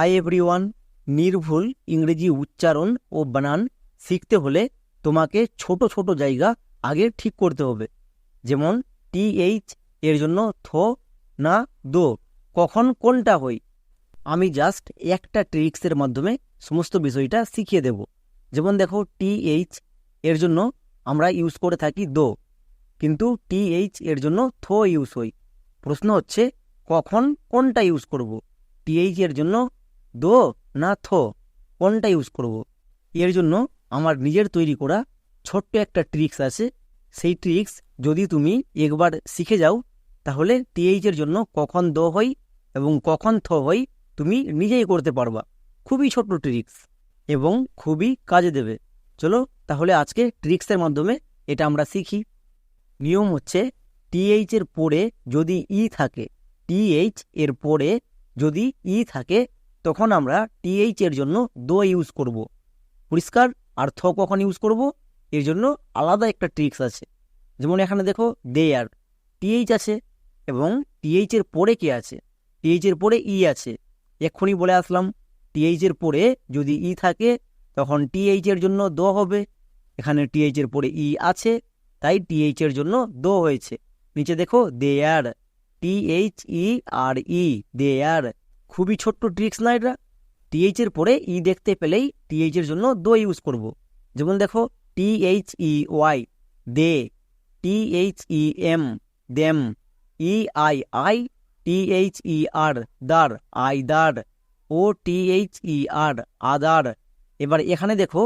Hi everyone নির্ভুল ইংরেজি উচ্চারণ ও বানান শিখতে হলে তোমাকে ছোট ছোট জায়গা আগে ঠিক করতে হবে। যেমন টিএইচ এর জন্য থ, না, দো, কখন কোনটা হই আমি জাস্ট একটা ট্রিক্সের মাধ্যমে সমস্ত বিষয়টা শিখিয়ে দেব। যেমন দেখো টিএইচ এর জন্য আমরা ইউজ করে থাকি দো, কিন্তু টিএইচ এর জন্য থো ইউজ হই প্রশ্ন হচ্ছে, কখন কোনটা ইউজ করব? টিএইচ এর জন্য দো না থো কোনটা ইউজ করব? এর জন্য আমার নিজের তৈরি করা ছোট্ট একটা ট্রিক্স আছে। সেই ট্রিক্স যদি তুমি একবার শিখে যাও, তাহলে টিএইচ এর জন্য কখন দো হই এবং কখন থ হই তুমি নিজেই করতে পারবা। খুবই ছোট্ট ট্রিক্স এবং খুবই কাজে দেবে। চলো তাহলে আজকে ট্রিক্সের মাধ্যমে এটা আমরা শিখি। নিয়ম হচ্ছে টিএইচ এর পরে যদি ই থাকে টিএইচ এর পরে যদি ই থাকে তখন আমরা টিএইচ এর জন্য দো ইউজ করব। পরিষ্কার? আর থ কখন ইউজ করব? এর জন্য আলাদা একটা ট্রিক্স আছে। যেমন এখানে দেখো দে আর টিএইচ আছে এবং টিএইচ এর পরে কে আছে? টিএইচ এর পরে ই আছে। এক্ষুনি বলে আসলাম টিএইচ এর পরে যদি ই থাকে, তখন টিএইচ এর জন্য দো হবে। এখানে টিএইচ এর পরে ই আছে, তাই টিএইচ এর জন্য দো হয়েছে। নিচে দেখো দে আর টিএইচ ই আর ই দে আর খুবই ছোট্ট ট্রিক্স না এটা? টিএইচ এর পরে ই দেখতে পেলেই টিএইচ এর জন্য দো ইউজ করব। যেমন দেখো TH E Y they TH E M them E I I TH E R দার আই দার ও টিএইচ ই আর আদার। এবার এখানে দেখো,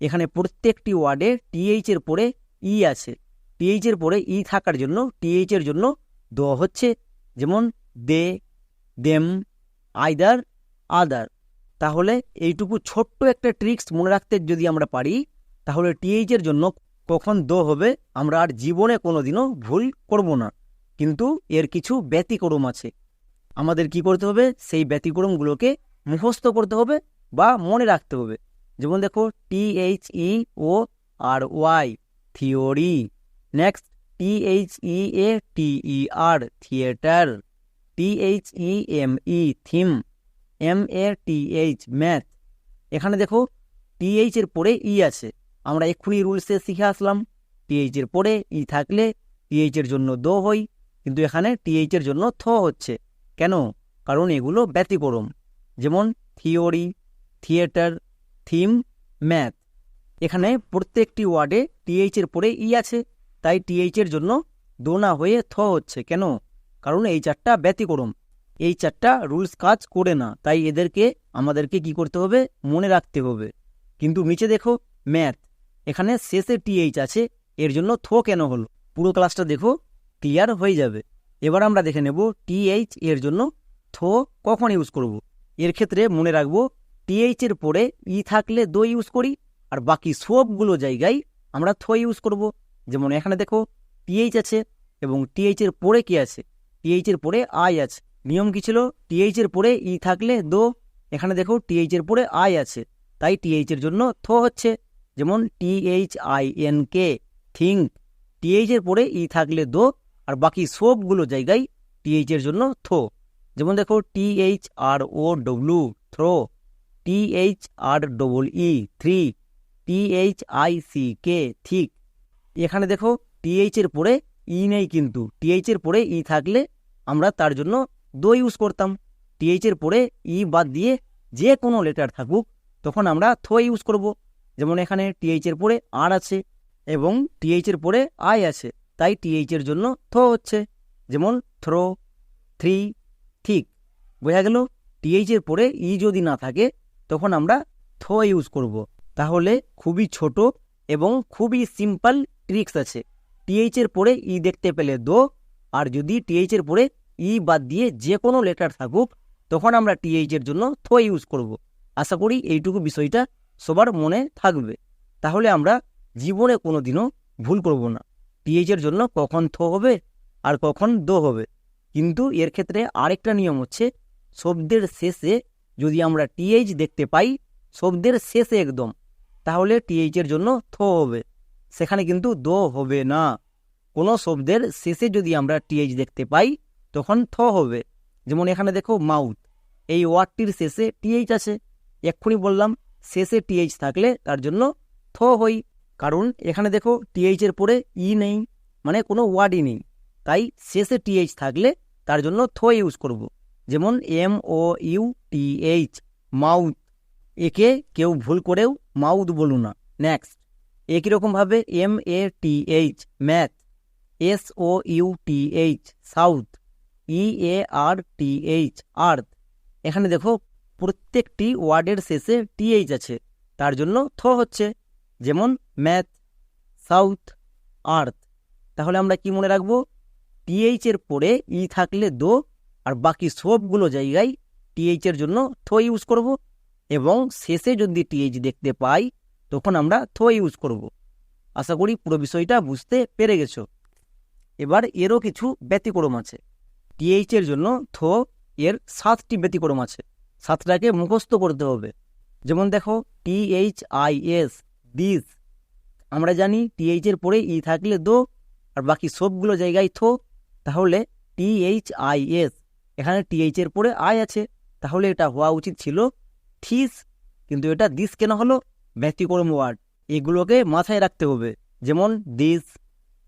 এখানে প্রত্যেকটি ওয়ার্ডে টিএইচ এর পরে ই আছে। টিএইচ এর পরে ই থাকার জন্য টিএইচ এর জন্য দ হচ্ছে। যেমন দে, দেম আইদার, আদার। তাহলে এইটুকু ছোট্ট একটা ট্রিক্স মনে রাখতে যদি আমরা পারি, তাহলে টিএইচ এর জন্য কখন দো হবে আমরা আর জীবনে কোনোদিনও ভুল করব না। কিন্তু এর কিছু ব্যতিক্রম আছে। আমাদের কি করতে হবে? সেই ব্যতিক্রমগুলোকে মুখস্থ করতে হবে বা মনে রাখতে হবে। যেমন দেখো, TH E O R Y, theory. Next, TH E A T E R, theater. TH E M E theme M A TH math এখানে দেখো টিএইচ এর পরে ই আছে। আমরা এক্ষুনি রুলসে শিখে আসলাম। টিএইচ এর পরে ই থাকলে টিএইচ এর জন্য দো হই, কিন্তু এখানে টিএইচ এর জন্য থ হচ্ছে। কেন? কারণ এগুলো ব্যতিক্রম। যেমন থিওরি থিয়েটার থিম ম্যাথ এখানে প্রত্যেকটি ওয়ার্ডে টিএইচ এর পরে ই আছে, তাই টিএইচ এর জন্য দো না হয়ে থ হচ্ছে। কেন? কারণ এই চারটা ব্যতিক্রম। এই চারটা রুলস কাজ করে না, তাই এদেরকে, আমাদেরকে কি করতে হবে? মনে রাখতে হবে। কিন্তু নিচে দেখো ম্যাথ এখানে শেষে টিএইচ আছে, এর জন্য থো কেন হলো? পুরো ক্লাসটা দেখো ক্লিয়ার হয়ে যাবে। এবার আমরা দেখে নেব টিএইচ এর জন্য থো কখন ইউজ করব। এর ক্ষেত্রে মনে রাখব টিএইচ এর পরে ই থাকলে দো ইউজ করি, আর বাকি সবগুলো জায়গায় আমরা থো ইউজ করব। যেমন এখানে দেখো টিএইচ আছে, এবং টিএইচ এর পরে কি আছে? টিএইচ এর পরে আই আছে। নিয়ম কি ছিল? টিএইচ এর পরে ই থাকলে দো, এখানে দেখো টিএইচ এর পরে আই আছে। তাই টিএইচ এর জন্য থো হচ্ছে। যেমন TH I N K think TH এর পরে ই থাকলে দো, আর বাকি সবগুলো জায়গায় টিএইচ এর জন্য থো। যেমন দেখো TH R O W throw. TH R double E three. TH I C K thick. এখানে দেখো টিএইচ এর পরে ই নেই কিন্তু। টিএইচ এর পরে ই থাকলে আমরা তার জন্য দো ইউজ করতাম। টিএইচ এর পরে ই বাদ দিয়ে যে কোনো লেটার থাকুক, তখন আমরা থো ইউজ করব। যেমন এখানে টিএইচ এর পরে আর আছে এবং টিএইচ এর পরে আই আছে, তাই টিএইচ এর জন্য থো হচ্ছে। যেমন থ্রো থ্রি ঠিক। বোঝা গেল? টিএইচ এর পরে ই যদি না থাকে, তখন আমরা থো ইউজ করব। তাহলে খুবই ছোট এবং খুবই সিম্পল ট্রিক্স আছে। টিএইচ এর পরে ই দেখতে পেলে দো আর যদি টিএইচ এর পরে ই বাদ দিয়ে যে কোনো লেটার থাকুক, তখন আমরা টিএইচ এর জন্য থো ইউজ করব। আশা করি এইটুকু বিষয়টা সবার মনে থাকবে। তাহলে আমরা জীবনে কোনো দিনও ভুল করব না। টিএইচ এর জন্য কখন থো হবে আর কখন দো হবে। কিন্তু এর ক্ষেত্রে আরেকটা নিয়ম হচ্ছে, শব্দের শেষে যদি আমরা টিএইচ দেখতে পাই, শব্দের শেষে একদম, তাহলে টিএইচ এর জন্য থো হবে। সেখানে কিন্তু দো হবে না। কোনো শব্দের শেষে যদি আমরা টিএইচ দেখতে পাই, তখন থ হবে। যেমন এখানে দেখো মাউথ এই ওয়ার্ডটির শেষে টিএইচ আছে। এক্ষুনি বললাম, শেষে টিএইচ থাকলে তার জন্য থ হই, কারণ এখানে দেখো টিএইচের পরে ই নেই মানে কোনো ওয়ার্ডই নেই। তাই শেষে টিএইচ থাকলে তার জন্য থ ইউজ করব। যেমন M O U TH mouth একে কেউ ভুল করেও মাউথ বলু না নেক্সট একই রকমভাবে M A T H math S O U T H south E A R T H earth এখানে দেখো প্রত্যেকটি ওয়ার্ডের শেষে টিএইচ আছে। তার জন্য থ হচ্ছে, যেমন ম্যাথ, সাউথ, আর্থ। তাহলে আমরা কি মনে রাখব? টিএইচ এর পরে ই থাকলে দো, আর বাকি সবগুলো জায়গায় টিএইচ এর জন্য থ ইউজ করব। এবং শেষে যদি টিএইচ দেখতে পাই, তখন আমরা থ ইউজ করব। আশা করি পুরো বিষয়টা বুঝতে পেরে গেছো। এবার এরও কিছু ব্যতিক্রম আছে। টিএইচ এর জন্য থ এর সাতটি ব্যতিক্রম আছে। সাতটাকে মুখস্থ করতে হবে। যেমন দেখো টিএইচ আই এস দিস আমরা জানি টিএইচ এর পরে ই থাকলে দো, আর বাকি সবগুলো জায়গায় থো। তাহলে টিএইচ আই এস এখানে টিএইচ এর পরে আই আছে। তাহলে এটা হওয়া উচিত ছিল থিস। কিন্তু এটা দিস কেন হলো? ব্যতিক্রম ওয়ার্ড। এগুলোকে মাথায় রাখতে হবে। যেমন this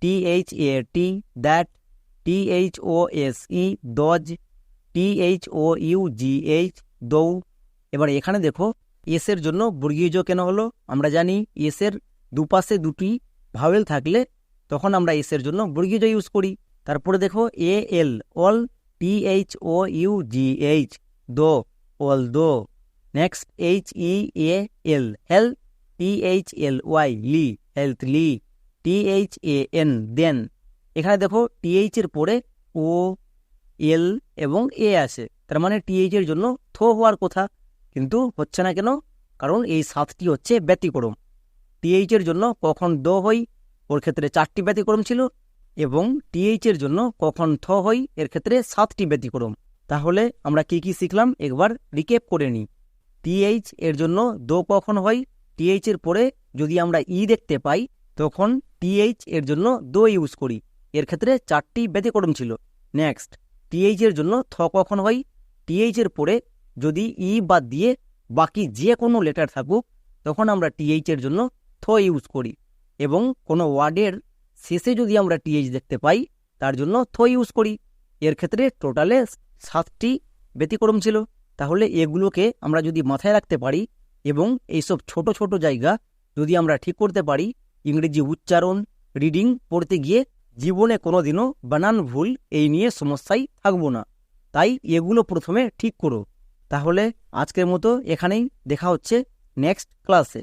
T H A T that T H O S E those T H O U G H though এবার এখানে দেখো এস এর জন্য বর্গীয় কেন হলো? আমরা জানি এস এর দুপাশে দুটি ভাওয়েল থাকলে তখন আমরা এস এর জন্য বর্গীয় ইউজ করি। তারপরে দেখো A L all T H O U G H though all though next H E A L heal T H L Y Li health Li T H A N then এখানে দেখো TH এর পরে ও এল এবং এ আছে তার মানে TH এর জন্য থো হওয়ার কথা, কিন্তু হচ্ছে না কেন? কারণ এই সাতটি হচ্ছে ব্যতিক্রম। টিএইচ এর জন্য কখন দ হই ওর ক্ষেত্রে চারটি ব্যতিক্রম ছিল, এবং টিএইচ এর জন্য কখন থ হই এর ক্ষেত্রে সাতটি ব্যতিক্রম। তাহলে আমরা কি কি শিখলাম? একবার রিকেপ করে নিই। টিএইচ এর জন্য দো কখন হয়? টিএইচ এর পরে যদি আমরা ই দেখতে পাই, তখন টিএইচ এর জন্য দো ইউজ করি। এর ক্ষেত্রে চারটি ব্যতিক্রম ছিল। নেক্সট টিএইচ এর জন্য থ কখন হয়? টিএইচ এর পরে যদি ই বাদ দিয়ে বাকি যে কোনো লেটার থাকুক, তখন আমরা টিএইচ এর জন্য থ ইউজ করি এবং কোনো ওয়ার্ডের শেষে যদি আমরা টিএইচ দেখতে পাই, তার জন্য থ ইউজ করি। এর ক্ষেত্রে টোটালে সাতটি ব্যতিক্রম ছিল। তাহলে এগুলোকে আমরা যদি মাথায় রাখতে পারি এবং এইসব ছোট ছোট জায়গা যদি আমরা ঠিক করতে পারি ইংরেজি উচ্চারণ রিডিং পড়তে গিয়ে জীবনে কোনোদিনও বানান ভুল এই নিয়ে সমস্যায় থাকব না। তাই এগুলো প্রথমে ঠিক করো। তাহলে আজকের মতো এখানেই দেখা হচ্ছে নেক্সট ক্লাসে